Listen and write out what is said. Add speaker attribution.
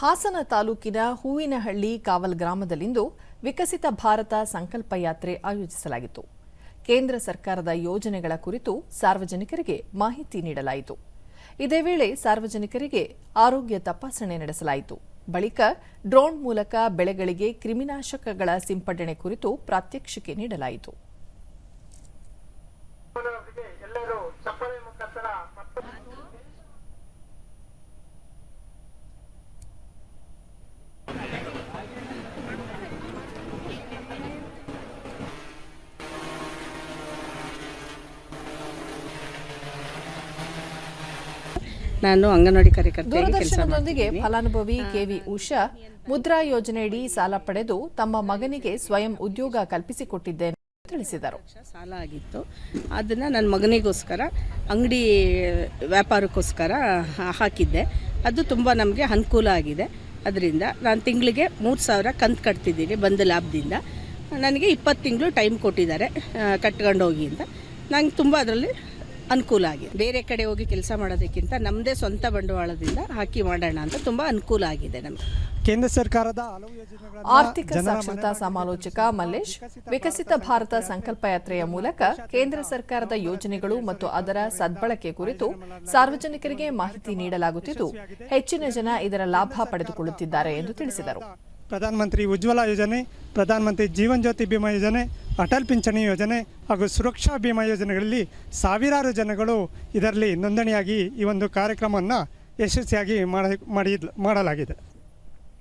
Speaker 1: ಹಾಸನ ತಾಲೂಕಿನ ಹೂವಿನಹಳ್ಳಿ ಕಾವಲ್ ಗ್ರಾಮದಲ್ಲಿಂದು ವಿಕಸಿತ ಭಾರತ ಸಂಕಲ್ಪ ಯಾತ್ರೆ ಆಯೋಜಿಸಲಾಗಿತ್ತು. ಕೇಂದ್ರ ಸರ್ಕಾರದ ಯೋಜನೆಗಳ ಕುರಿತು ಸಾರ್ವಜನಿಕರಿಗೆ ಮಾಹಿತಿ ನೀಡಲಾಯಿತು. ಇದೇ ವೇಳೆ ಸಾರ್ವಜನಿಕರಿಗೆ ಆರೋಗ್ಯ ತಪಾಸಣೆ ನಡೆಸಲಾಯಿತು. ಬಳಿಕ ಡ್ರೋನ್ ಮೂಲಕ ಬೆಳೆಗಳಿಗೆ ಕ್ರಿಮಿನಾಶಕಗಳ ಸಿಂಪಡಣೆ ಕುರಿತು ಪ್ರಾತ್ಯಕ್ಷಿಕೆ ನೀಡಲಾಯಿತು.
Speaker 2: ನಾನು ಅಂಗನವಾಡಿ ಕಾರ್ಯಕರ್ತೆಯಾಗಿ ಕೆಲಸ
Speaker 1: ದೂರದರ್ಶನದೊಂದಿಗೆ ಫಲಾನುಭವಿ ಕೆವಿ ಉಷಾ ಮುದ್ರಾ ಯೋಜನೆಯಡಿ ಸಾಲ ಪಡೆದು ತಮ್ಮ ಮಗನಿಗೆ ಸ್ವಯಂ ಉದ್ಯೋಗ ಕಲ್ಪಿಸಿಕೊಟ್ಟಿದ್ದೇನೆ ತಿಳಿಸಿದರು.
Speaker 2: ಸಾಲ ಆಗಿತ್ತು. ಅದನ್ನು ನನ್ನ ಮಗನಿಗೋಸ್ಕರ ಅಂಗಡಿ ವ್ಯಾಪಾರಕ್ಕೋಸ್ಕರ ಹಾಕಿದ್ದೆ. ಅದು ತುಂಬ ನಮಗೆ ಅನುಕೂಲ ಆಗಿದೆ. ಅದರಿಂದ ನಾನು ತಿಂಗಳಿಗೆ ಮೂರು ಸಾವಿರ ಕಂತು ಕಟ್ತಿದ್ದೀನಿ ಬಂದ ಲಾಭದಿಂದ ನನಗೆ ಇಪ್ಪತ್ತು ತಿಂಗಳು ಟೈಮ್ ಕೊಟ್ಟಿದ್ದಾರೆ ಕಟ್ಕೊಂಡೋಗಿ ಕಟ್ಕೊಂಡು ಹೋಗಿ ಅಂತ. ನಂಗೆ ತುಂಬ ಅದರಲ್ಲಿ ಅನುಕೂಲ ಆಗಿದೆ. ಬೇರೆ ಕಡೆ ಹೋಗಿ ಕೆಲಸ ಮಾಡೋದಕ್ಕಿಂತ ನಮ್ಮದೇ ಸ್ವಂತ ಬಂಡವಾಳದಿಂದ ಹಾಕಿ ಮಾಡೋಣ ಅಂತ ತುಂಬ ಅನುಕೂಲ ಆಗಿದೆ ನಮಗೆ.
Speaker 3: ಕೇಂದ್ರ ಸರ್ಕಾರದ ಹಲವು ಯೋಜನೆಗಳನ್ನ
Speaker 1: ಆರ್ಥಿಕ ಸಾಕ್ಷರತಾ ಸಮಾಲೋಚಕ ಮಲ್ಲೇಶ್ ವಿಕಸಿತ ಭಾರತ ಸಂಕಲ್ಪ ಯಾತ್ರೆಯ ಮೂಲಕ ಕೇಂದ್ರ ಸರ್ಕಾರದ ಯೋಜನೆಗಳು ಮತ್ತು ಅದರ ಸದ್ಬಳಕೆ ಕುರಿತು ಸಾರ್ವಜನಿಕರಿಗೆ ಮಾಹಿತಿ ನೀಡಲಾಗುತ್ತಿದ್ದು ಹೆಚ್ಚಿನ ಜನ ಇದರ ಲಾಭ ಪಡೆದುಕೊಳ್ಳುತ್ತಿದ್ದಾರೆ ಎಂದು ತಿಳಿಸಿದರು.
Speaker 3: ಪ್ರಧಾನಮಂತ್ರಿ ಉಜ್ವಲ ಯೋಜನೆ ಪ್ರಧಾನಮಂತ್ರಿ ಜೀವನ್ ಜ್ಯೋತಿ ಬಿಮಾ ಯೋಜನೆ ಅಟಲ್ ಪಿಂಚಣಿ ಯೋಜನೆ ಹಾಗೂ ಸುರಕ್ಷಾ ಬಿಮಾ ಯೋಜನೆಗಳಲ್ಲಿ ಸಾವಿರಾರು ಜನಗಳು ಇದರಲ್ಲಿ ನೋಂದಣಿಯಾಗಿ ಈ ಒಂದು ಕಾರ್ಯಕ್ರಮವನ್ನು ಯಶಸ್ವಿಯಾಗಿ ಮಾಡಿ ಮಾಡಲಾಗಿದೆ.